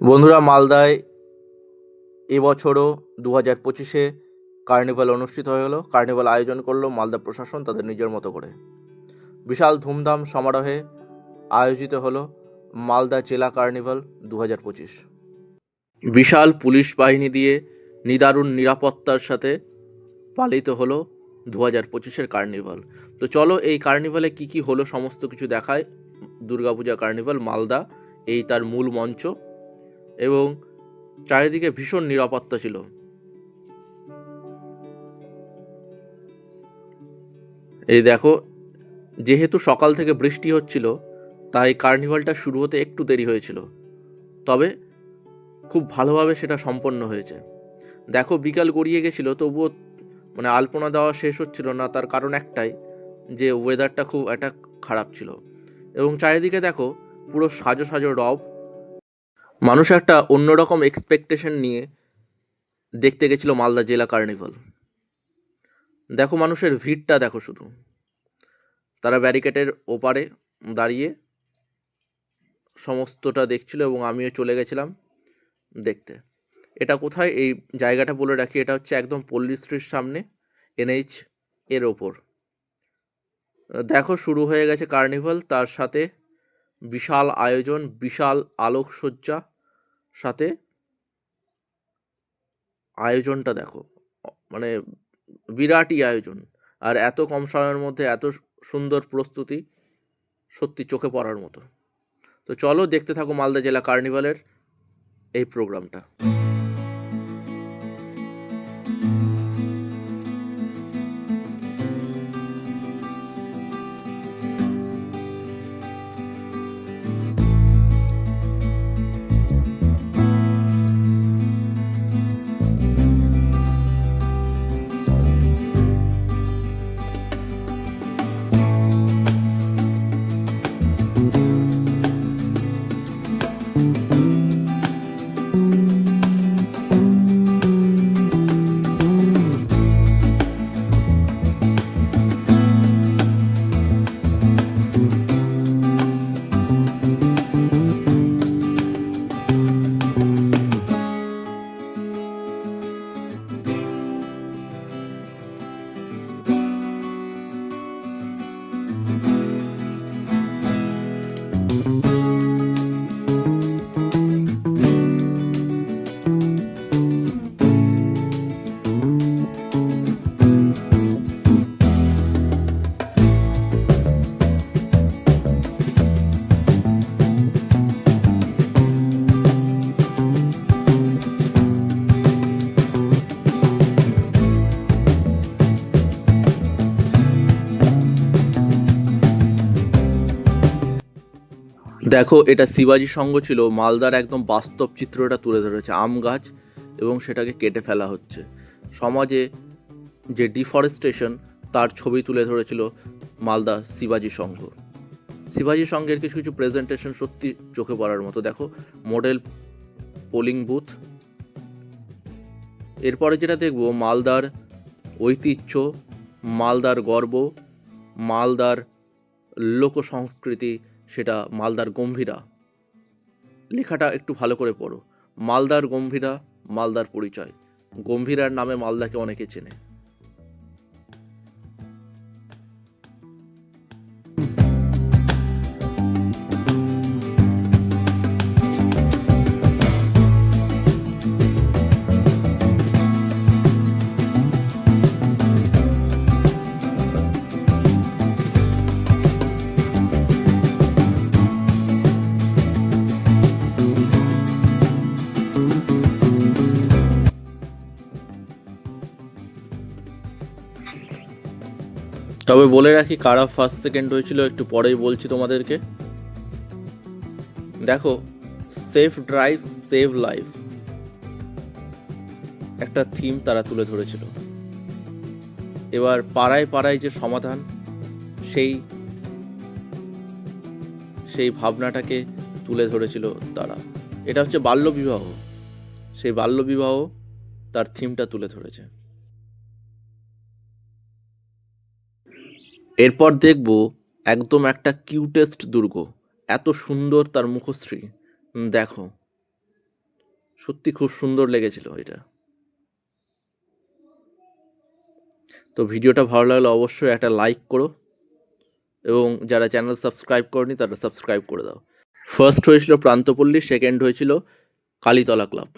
বন্ধুরা, মালদায় এবছরও দু হাজার পঁচিশে কার্নিভাল অনুষ্ঠিত হয়ে গেল। কার্নিভাল আয়োজন করল মালদা প্রশাসন তাদের নিজের মতো করে। বিশাল ধুমধাম সমারোহে আয়োজিত হলো মালদা জেলা কার্নিভাল দু হাজার পঁচিশ। বিশাল পুলিশ বাহিনী দিয়ে নিদারুণ নিরাপত্তার সাথে পালিত হলো দু হাজার পঁচিশের কার্নিভাল। তো চলো, এই কার্নিভালে কি কি হলো সমস্ত কিছু দেখায়। দুর্গাপূজা কার্নিভাল মালদা, এই তার মূল মঞ্চ। এবং চারিদিকে ভীষণ নিরাপত্তা ছিল। এই দেখো, যেহেতু সকাল থেকে বৃষ্টি হচ্ছিল, তাই কার্নিভালটা শুরু হতে একটু দেরি হয়েছিল। তবে খুব ভালোভাবে সেটা সম্পন্ন হয়েছে। দেখো, বিকাল গড়িয়ে গেছিল, তবুও মানে আলপনা দেওয়া শেষ হচ্ছিল না, তার কারণ একটাই, যে ওয়েদারটা খুব একটা খারাপ ছিল। এবং চারিদিকে দেখো, পুরো সাজো সাজো রব মানুষ একটা অন্যরকম এক্সপেকটেশন নিয়ে দেখতে গেছিল মালদা জেলা কার্নিভাল দেখো মানুষের ভিড়টা দেখো শুধু। তারা ব্যারিকেডের ওপারে দাঁড়িয়ে সমস্তটা দেখছিল এবং আমিও চলে গেছিলাম দেখতে। এটা কোথায়? এই জায়গাটা বলে রাখি, এটা হচ্ছে একদম পল্লীশ্রীর সামনে এনএইচ এর ওপর। দেখো শুরু হয়ে গেছে কার্নিভাল তার সাথে বিশাল আয়োজন, বিশাল আলোকসজ্জা সাথে আয়োজনটা দেখো। মানে বিরাটই আয়োজন। আর এত কম সময়ের মধ্যে এত সুন্দর প্রস্তুতি সত্যি চোখে পড়ার মতো। তো চলো দেখতে থাকো মালদা জেলা কার্নিভালের এই প্রোগ্রামটা। দেখো, এটা শিবাজি সংঘ ছিল। মালদার একদম বাস্তব চিত্রটা তুলে ধরেছে, আম গাছ, এবং সেটাকে কেটে ফেলা হচ্ছে। সমাজে যে ডিফরেস্টেশন, তার ছবি তুলে ধরেছিল মালদা শিবাজি সংঘ শিবাজি সংঘের কিছু কিছু প্রেজেন্টেশন সত্যি চোখে পড়ার মতো। দেখো মডেল পোলিং বুথ এরপরে যেটা দেখব, মালদার ঐতিহ্য, মালদার গর্ব, মালদার লোক সংস্কৃতি সেটা মালদার গম্ভীরা। লেখাটা একটু ভালো করে পড়ো। মালদার গম্ভীরা, মালদার পরিচয়। গম্ভীরার নামে মালদাকে অনেকে চেনে। তবে বলে রাখি, কারা ফার্স্ট সেকেন্ড হয়েছিল, একটু পরেই বলছি তোমাদেরকে। দেখো সেফ ড্রাইভ সেভ লাইফ একটা থিম তারা তুলে ধরেছিল। এবার পাড়ায় পাড়ায় যে সমাধান, সেই সেই ভাবনাটাকে তুলে ধরেছিল তারা। এটা হচ্ছে বাল্যবিবাহ। সেই বাল্যবিবাহ তার থিমটা তুলে ধরেছে। এরপর দেখব একদম একটা কিউটেস্ট দুর্গ। এত সুন্দর তার মুখশ্রী। দেখো। সত্যি খুব সুন্দর লেগেছিল এটা। তো ভিডিওটা ভালো লাগলে অবশ্যই একটা লাইক করো এবং যারা চ্যানেল সাবস্ক্রাইব করনি তারা সাবস্ক্রাইব করে দাও। ফার্স্ট হয়েছিল প্রান্তপল্লী সেকেন্ড হয়েছিল কালীতলা ক্লাব